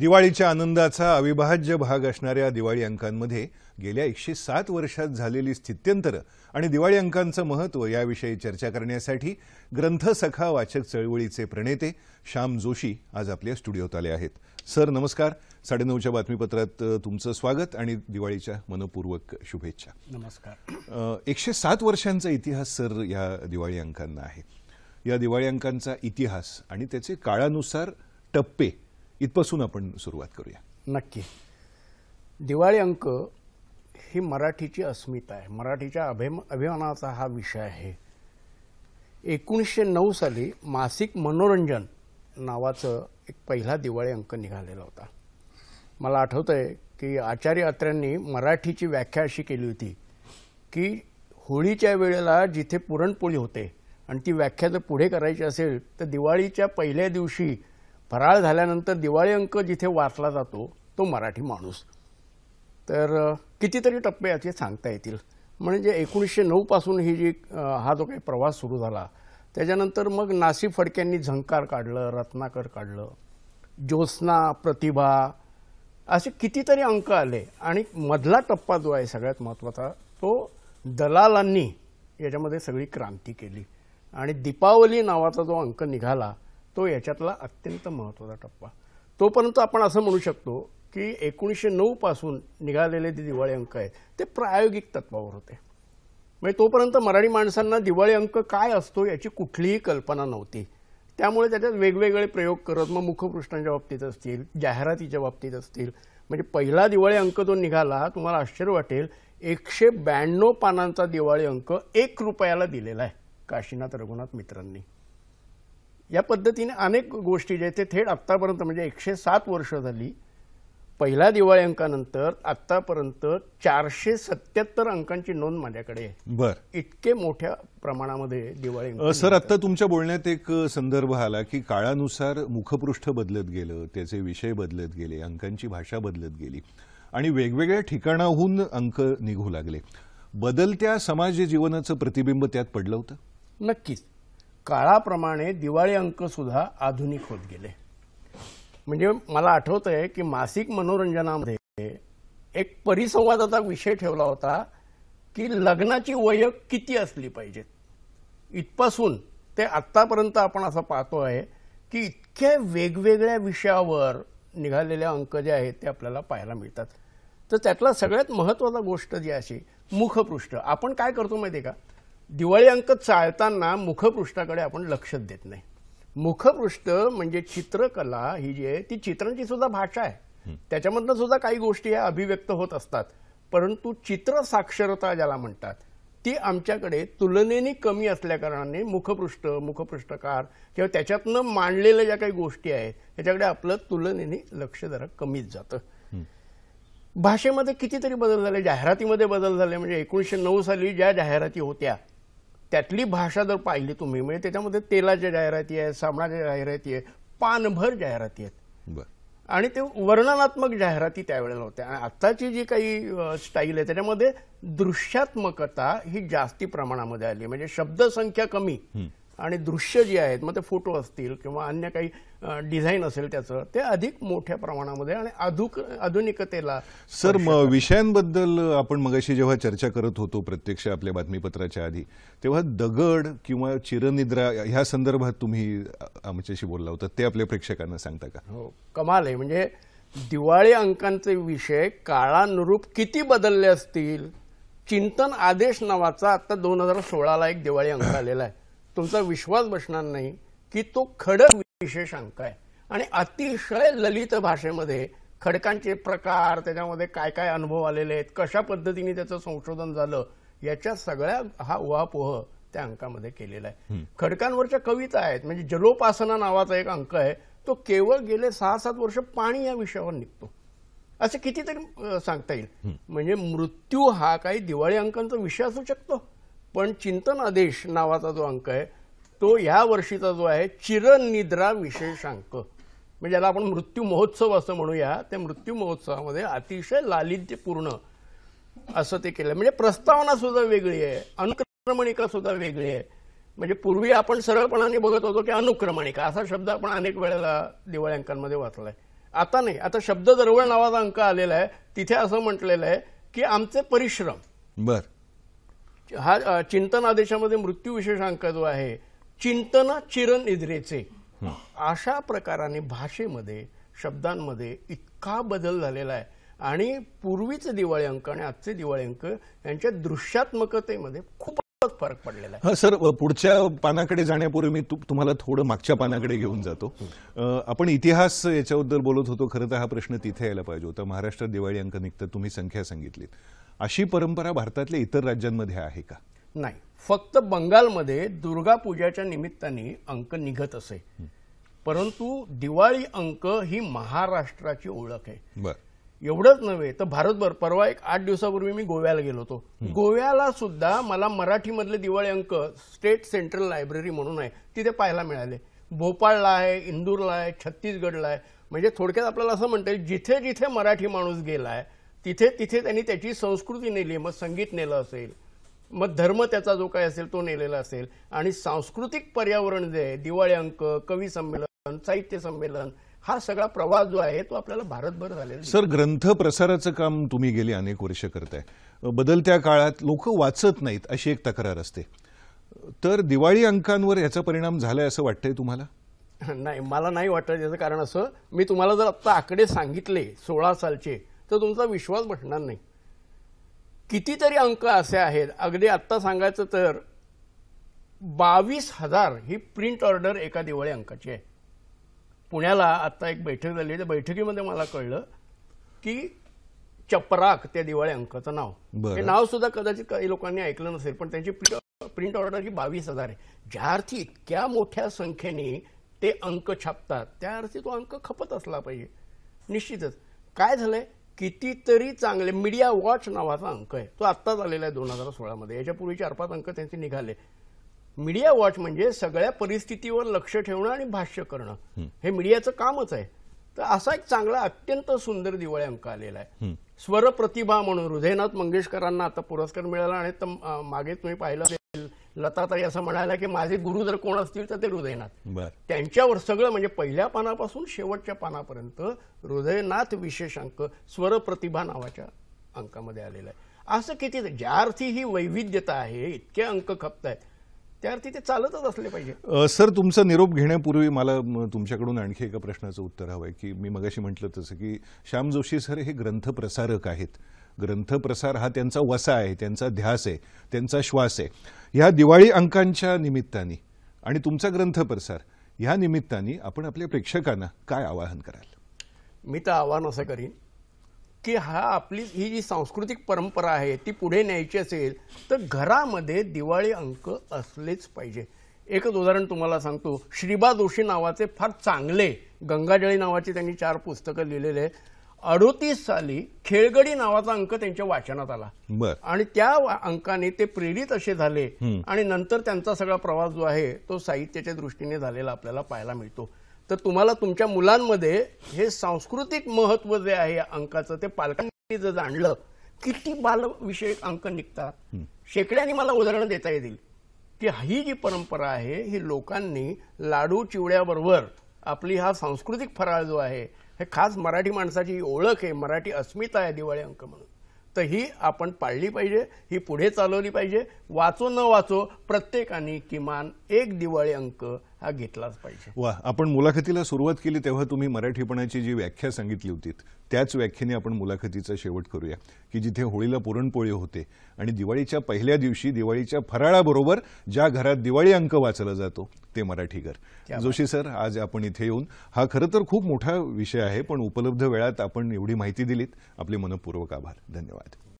दिवाळीच्या आनंदाचा अविभाज्य भाग असणाऱ्या दिवाळी अंकांमध्ये गेल्या एकशे सात वर्षात झालेली स्थित्यंतरं आणि दिवाळी अंकांचं महत्त्व याविषयी चर्चा करण्यासाठी ग्रंथसखा वाचक चळवळीचे प्रणेते श्याम जोशी आज आपल्या स्टुडिओत आले आहेत. सर नमस्कार. साडेनऊच्या बातमीपत्रात तुमचं स्वागत आणि दिवाळीच्या मनपूर्वक शुभेच्छा. नमस्कार. एकशे सात वर्षांचा इतिहास सर या दिवाळी अंकांना आहे. या दिवाळी अंकांचा इतिहास आणि त्याचे काळानुसार टप्पे इथपासून आपण सुरुवात करूया. नक्की. दिवाळी अंक ही मराठीची अस्मिता आहे. मराठीच्या अभिम अभिमानाचा हा विषय आहे. एकोणीसशे नऊ साली मासिक मनोरंजन नावाचं एक पहिला दिवाळी अंक निघालेला होता. मला आठवतं आहे की आचार्य अत्र्यांनी मराठीची व्याख्या अशी केली होती की होळीच्या वेळेला जिथे पुरणपोळी होते आणि ती व्याख्या जर पुढे करायची असेल तर दिवाळीच्या पहिल्या दिवशी फराळ झाल्यानंतर दिवाळी अंक जिथे वाचला जातो तो मराठी माणूस. तर कितीतरी टप्पे याचे सांगता येतील. म्हणजे एकोणीसशे नऊपासून ही जी हा जो काही प्रवास सुरू झाला त्याच्यानंतर मग नासी फडक्यांनी झंकार काढलं रत्नाकर काढलं ज्योत्स्ना प्रतिभा असे कितीतरी अंक आले. आणि मधला टप्पा जो आहे सगळ्यात महत्त्वाचा तो दलालांनी याच्यामध्ये सगळी क्रांती केली. आणि दीपावली नावाचा जो अंक निघाला तो याच्यातला अत्यंत महत्त्वाचा टप्पा. तोपर्यंत आपण असं म्हणू शकतो की एकोणीसशे नऊ पासून निघालेले जे दिवाळी अंक आहेत ते प्रायोगिक तत्वावर होते. म्हणजे तोपर्यंत मराठी माणसांना दिवाळी अंक काय असतो याची कुठलीही कल्पना नव्हती. त्यामुळे त्याच्यात वेगवेगळे प्रयोग करत मग मुखपृष्ठांच्या बाबतीत असतील जाहिरातीच्या बाबतीत असतील म्हणजे पहिला दिवाळी अंक जो निघाला तुम्हाला आश्चर्य वाटेल एकशे ब्याण्णव पानांचा दिवाळी अंक एक रुपयाला दिलेला आहे काशीनाथ रघुनाथ मित्रांनी. या पद्धतीने अनेक गोष्टी जे आहेत ते थेट आत्तापर्यंत म्हणजे एकशे सात वर्ष झाली. पहिल्या दिवाळी अंकानंतर आत्तापर्यंत चारशे सत्याहत्तर अंकांची नोंद माझ्याकडे आहे. बर. इतके मोठ्या प्रमाणामध्ये दिवाळी सर आता तुमच्या बोलण्यात एक संदर्भ आला की काळानुसार मुखपृष्ठ बदलत गेलं त्याचे विषय बदलत गेले अंकांची भाषा बदलत गेली आणि वेगवेगळ्या ठिकाणाहून अंक निघू लागले. बदलत्या समाज जीवनाचं प्रतिबिंब त्यात पडलं होतं? नक्कीच. काळाप्रमाणे दिवाळी अंक सुद्धा आधुनिक होत गेले. म्हणजे मला आठवत आहे की मासिक मनोरंजनामध्ये एक परिसंवादाचा विषय ठेवला होता की लग्नाची वय किती असली पाहिजेत. इथपासून ते आत्तापर्यंत आपण असं पाहतो आहे की इतक्या वेगवेगळ्या विषयावर निघालेले अंक जे आहेत ते आपल्याला पाहायला मिळतात. तर त्यातला सगळ्यात महत्त्वाचा गोष्ट जी अशी मुखपृष्ठ. आपण काय करतो माहिती आहे का? दिवाळी अंक चाळताना मुखपृष्ठाकडे आपण लक्षच देत नाही. मुखपृष्ठ म्हणजे चित्रकला ही जी आहे ती चित्रांची सुद्धा भाषा आहे. त्याच्यामधनं सुद्धा काही गोष्टी या अभिव्यक्त होत असतात. परंतु चित्र साक्षरता ज्याला म्हणतात ती आमच्याकडे तुलनेने कमी असल्याकारणाने मुखपृष्ठ मुखपृष्ठकार किंवा त्याच्यातनं मांडलेल्या ज्या काही गोष्टी आहेत त्याच्याकडे आपलं तुलनेने लक्ष जरा कमीच जातं. भाषेमध्ये कितीतरी बदल झाले जाहिरातीमध्ये बदल झाले म्हणजे एकोणीसशे नऊ साली ज्या जाहिराती होत्या त्यातली भाषा जर पाहिली तुम्ही म्हणजे त्याच्यामध्ये तेलाच्या जाहिराती आहेत साबणाच्या जाहिराती आहेत पानभर जाहिराती आहेत. बर. आणि ते वर्णनात्मक जाहिराती त्यावेळेला होत्या. आणि आत्ताची जी काही स्टाईल आहे त्याच्यामध्ये दृश्यात्मकता ही जास्ती प्रमाणामध्ये आली. म्हणजे शब्दसंख्या कमी. आणि दृश्य जी आहेत मग ते फोटो असतील किंवा अन्य काही डिझाईन असेल त्याचं ते अधिक मोठ्या प्रमाणामध्ये आणि आधुक आधुनिकतेला सर म विषयांबद्दल आपण मगाशी जेव्हा चर्चा करत होतो प्रत्यक्ष आपल्या बातमीपत्राच्या आधी तेव्हा दगड किंवा चिरनिद्रा ह्या संदर्भात तुम्ही आमच्याशी बोलला होता ते आपल्या प्रेक्षकांना सांगता का? हो कमाल आहे. म्हणजे दिवाळी अंकांचे विषय काळानुरूप किती बदलले असतील? चिंतन आदेश नावाचा आता दोन हजार सोळाला एक दिवाळी अंक आलेला आहे. तुमचा विश्वास बसणार नाही की तो खडक विशेष अंक आहे. आणि अतिशय ललित भाषेमध्ये खडकांचे प्रकार त्याच्यामध्ये काय काय अनुभव आलेले आहेत कशा पद्धतीने त्याचं संशोधन झालं याच्या सगळ्या हा उहापोह त्या अंकामध्ये केलेला आहे. खडकांवरच्या कविता आहेत म्हणजे जलोपासना नावाचा एक अंक आहे तो केवळ गेले सहा सात वर्ष पाणी या विषयावर निघतो. असं कितीतरी सांगता येईल. म्हणजे मृत्यू हा काही दिवाळी अंकांचा विषय असू शकतो. पण चिंतन आदेश नावाचा जो अंक आहे तो ह्या वर्षीचा जो आहे चिरनिद्रा विशेष अंक म्हणजे ज्याला आपण मृत्यू महोत्सव असं म्हणूया. त्या मृत्यू महोत्सवामध्ये अतिशय लालित्यपूर्ण असं ते केलं. म्हणजे प्रस्तावना सुद्धा वेगळी आहे. अनुक्रमणिका सुद्धा वेगळी आहे. म्हणजे पूर्वी आपण सरळपणाने बघत होतो की अनुक्रमणिका. असा शब्द आपण अनेक वेळेला दिवाळी अंकांमध्ये वाचलाय. आता नाही. आता शब्द दरवळ नावाचा अंक आलेला आहे. तिथे असं म्हटलेलं आहे की आमचे परिश्रम बर. हा चिंतन आदेशामध्ये मृत्यू विशेषांक जो आहे चिंतन चिरनिद्रेचे. अशा प्रकाराने भाषेमध्ये शब्दांमध्ये इतका बदल झालेला आहे. आणि पूर्वीचे दिवाळी अंक आणि आजचे दिवाळी अंक यांच्या दृश्यात्मकतेमध्ये खूपच फरक पडलेला आहे. हा सर पुढच्या पानाकडे जाण्यापूर्वी मी तुम्हाला थोडं मागच्या पानाकडे घेऊन जातो. आपण इतिहास याच्याबद्दल बोलत होतो खरं तर हा प्रश्न तिथे यायला पाहिजे होता. महाराष्ट्रात दिवाळी अंक निघतं तुम्ही संख्या सांगितलीत. अशी परंपरा भारतातल्या इतर राज्यांमध्ये आहे का? नाही. फक्त बंगालमध्ये दुर्गा पूजाच्या निमित्ताने अंक निघत असे. परंतु दिवाळी अंक ही महाराष्ट्राची ओळख आहे. बर. एवढंच नव्हे तर भारतभर परवा एक आठ दिवसापूर्वी मी गोव्याला गेलो होतो. गोव्याला सुद्धा मला मराठीमधले दिवाळी अंक स्टेट सेंट्रल लायब्ररी म्हणून आहे तिथे पाहायला मिळाले. भोपाळला आहे इंदूरला आहे छत्तीसगडला आहे. म्हणजे थोडक्यात आपल्याला असं म्हणता येईल जिथे जिथे मराठी माणूस गेलाय तिथे तिथे त्यांनी त्याची संस्कृती नेली मग संगीत नेलं असेल मग धर्म त्याचा जो काय असेल तो नेलेला असेल. आणि सांस्कृतिक पर्यावरण जे आहे दिवाळी अंक कवी संमेलन साहित्य संमेलन हा सगळा प्रवास जो आहे तो आपल्याला भारतभर झालेला. सर ग्रंथ प्रसाराचं काम तुम्ही गेली अनेक वर्ष करताय. बदलत्या काळात लोक वाचत नाहीत अशी एक तक्रार असते. तर दिवाळी अंकांवर याचा परिणाम झालाय असं वाटतंय तुम्हाला? नाही मला नाही वाटत याचं कारण असं मी तुम्हाला जर आत्ता आकडे सांगितले सोळा सालचे तर तुमचा विश्वास बसणार नाही. कितीतरी अंक असे आहेत. अगदी आत्ता सांगायचं तर बावीस हजार ही प्रिंट ऑर्डर एका दिवाळी अंकाची आहे. पुण्याला आत्ता एक बैठक झाली. त्या बैठकीमध्ये मला कळलं की चपराक त्या दिवाळी अंकाचं नाव. हे नाव सुद्धा कदाचित काही लोकांनी ऐकलं नसेल पण त्यांची प्रिंट ऑर्डर ही बावीस हजार आहे. ज्या अर्थी इतक्या मोठ्या संख्येने ते अंक छापतात त्या अर्थी तो अंक खपत असला पाहिजे. निश्चितच. काय झालंय? कितीतरी चांगले मीडिया वॉच नावाचा अंक आहे. तो आत्ताच आलेला आहे दोन हजार सोळामध्ये याच्यापूर्वी चार पाच अंक त्यांचे निघाले. मीडिया वॉच म्हणजे सगळ्या परिस्थितीवर लक्ष ठेवणं आणि भाष्य करणं. हे. मीडियाचं कामच आहे. तर असा एक चांगला अत्यंत सुंदर दिवाळी अंक आलेला आहे. स्वर प्रतिभा म्हणून हृदयनाथ मंगेशकरांना आता पुरस्कार मिळाला आणि मागे तुम्ही पाहिलं लताताई असं म्हणाल्या की माझे गुरु जर कोण असतील तर ते हृदयनाथ. त्यांच्यावर सगळं म्हणजे पहिल्या पानापासून शेवटच्या पानापर्यंत हृदयनाथ विशेषांक स्वर प्रतिभा नावाच्या अंकामध्ये आलेलं आहे. असं किती ज्या अर्थी ही वैविध्यता आहे इतके अंक खपत आहेत त्या अर्थी ते चालतच असले पाहिजे. सर तुमचा निरोप घेण्यापूर्वी मला तुमच्याकडून आणखी एका प्रश्नाचं उत्तर हवं आहे की मी मगाशी म्हटलं तसं की श्याम जोशी सर हे ग्रंथप्रसारक आहेत. ग्रंथप्रसार हा त्यांचा वसा आहे त्यांचा ध्यास आहे त्यांचा श्वास आहे. ह्या दिवाळी अंकांच्या निमित्ताने आणि तुमचा ग्रंथप्रसार ह्या निमित्ताने आपण आपल्या प्रेक्षकांना काय आवाहन कराल? मी तर आव्हान असं करीन की हा आपली ही जी सांस्कृतिक परंपरा आहे ती पुढे न्यायची असेल तर घरामध्ये दिवाळी अंक असलेच पाहिजे. एकच उदाहरण तुम्हाला सांगतो. श्रीबा जोशी नावाचे फार चांगले गंगाजळी नावाची त्यांनी चार पुस्तकं लिहिलेले अडोतीस साली खेळगडी नावाचा अंक त्यांच्या वाचनात आला. आणि त्या अंकाने ते प्रेरित असे झाले आणि नंतर त्यांचा सगळा प्रवास जो आहे तो साहित्याच्या दृष्टीने झालेला आपल्याला पाहायला मिळतो. तर तुम्हाला तुमच्या मुलांमध्ये हे सांस्कृतिक महत्त्व जे आहे या अंकाचं ते पालकांनी जर जाणलं किती बालविषयक अंक निघतात? शेकड्याने मला उदाहरणं देता येतील. की ही जी परंपरा आहे ही लोकांनी लाडू चिवड्याबरोबर आपली हा सांस्कृतिक फराळ जो आहे हे खास मराठी माणसाची ओळख आहे मराठी अस्मिता आहे दिवाळी अंक म्हणून. तर ही आपण पाळली पाहिजे ही पुढे चालवली पाहिजे. वाचो न वाचो प्रत्येकाने किमान एक दिवाळी अंक हा घेतलाच पाहिजे. वा आपण मुलाखतीला सुरुवात केली तेव्हा तुम्ही मराठीपणाची जी व्याख्या सांगितली होती त्याच व्याख्येने आपण मुलाखतीचा शेवट करूया की जिथे होळीला पुरणपोळी होते आणि दिवाळीच्या पहिल्या दिवशी दिवाळीच्या फराळाबरोबर ज्या घरात दिवाळी अंक वाचला जातो ते मराठी घर जोशी सर आज आपण इथे येऊन हा खरं तर खूप मोठा विषय आहे पण उपलब्ध वेळात आपण एवढी माहिती दिलीत. आपले मनपूर्वक आभार. धन्यवाद.